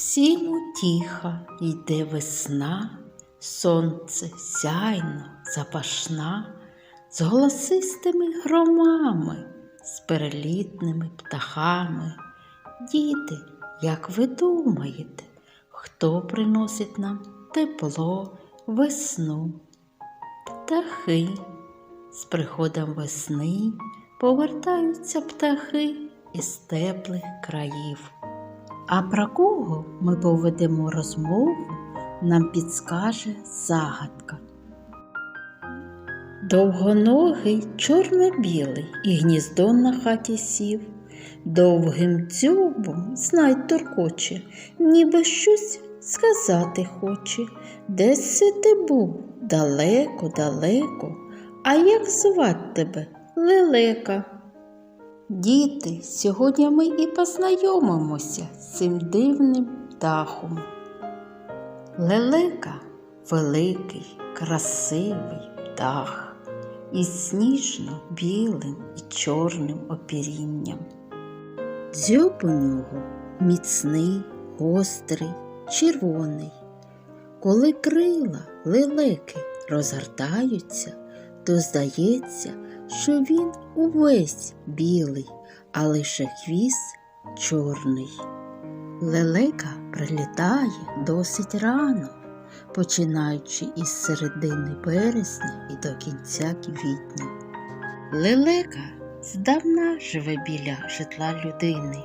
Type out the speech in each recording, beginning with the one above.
Всім утіха йде весна, сонце сяйно, запашна, з голосистими громами, з перелітними птахами. Діти, як ви думаєте, хто приносить нам тепло, весну? Птахи. З приходом весни повертаються птахи із теплих країв. А про кого ми поведемо розмову, нам підскаже загадка. Довгоногий чорно-білий і гніздо на хаті сів, довгим дзьобом знай торкоче, ніби щось сказати хоче. Десь це ти був далеко, далеко, а як звать тебе лелека? Діти, сьогодні ми і познайомимося з цим дивним птахом. Лелека великий, красивий птах із сніжно-білим і чорним опірінням. Дзьоб у нього міцний, гострий, червоний. Коли крила лелеки розгортаються, то здається, що він увесь білий, а лише хвіст чорний. Лелека прилітає досить рано, починаючи із середини березня і до кінця квітня. Лелека здавна живе біля житла людини.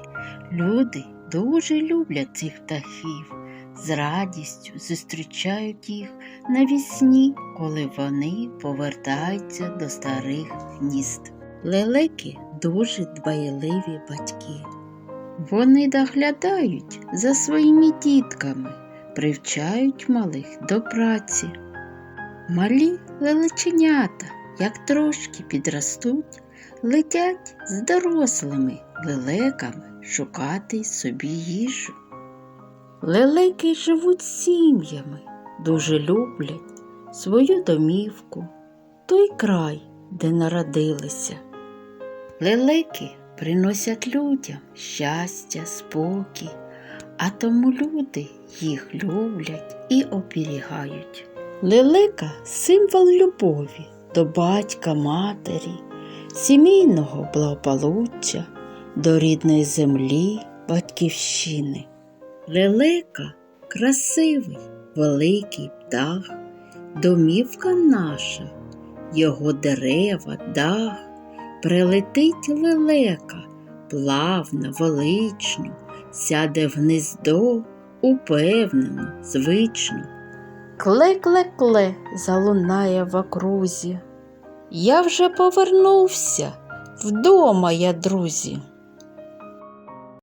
Люди дуже люблять цих птахів, з радістю зустрічають їх навісні, коли вони повертаються до старих гнізд. Лелеки дуже дбайливі батьки. Вони доглядають за своїми дітками, привчають малих до праці. Малі лелеченята, як трошки підростуть, летять з дорослими лелеками шукати собі їжу. Лелеки живуть сім'ями, дуже люблять свою домівку, той край, де народилися. Лелеки приносять людям щастя, спокій, а тому люди їх люблять і оберігають. Лелека символ любові до батька, матері, сімейного благополуччя, до рідної землі, батьківщини. Лелека красивий, великий птах, домівка наша, його дерева, дах, прилетить лелека, плавно, велично, сяде в гнездо, упевнено, звично. Кле-кле-кле залунає в окрузі. Я вже повернувся вдома, я, друзі.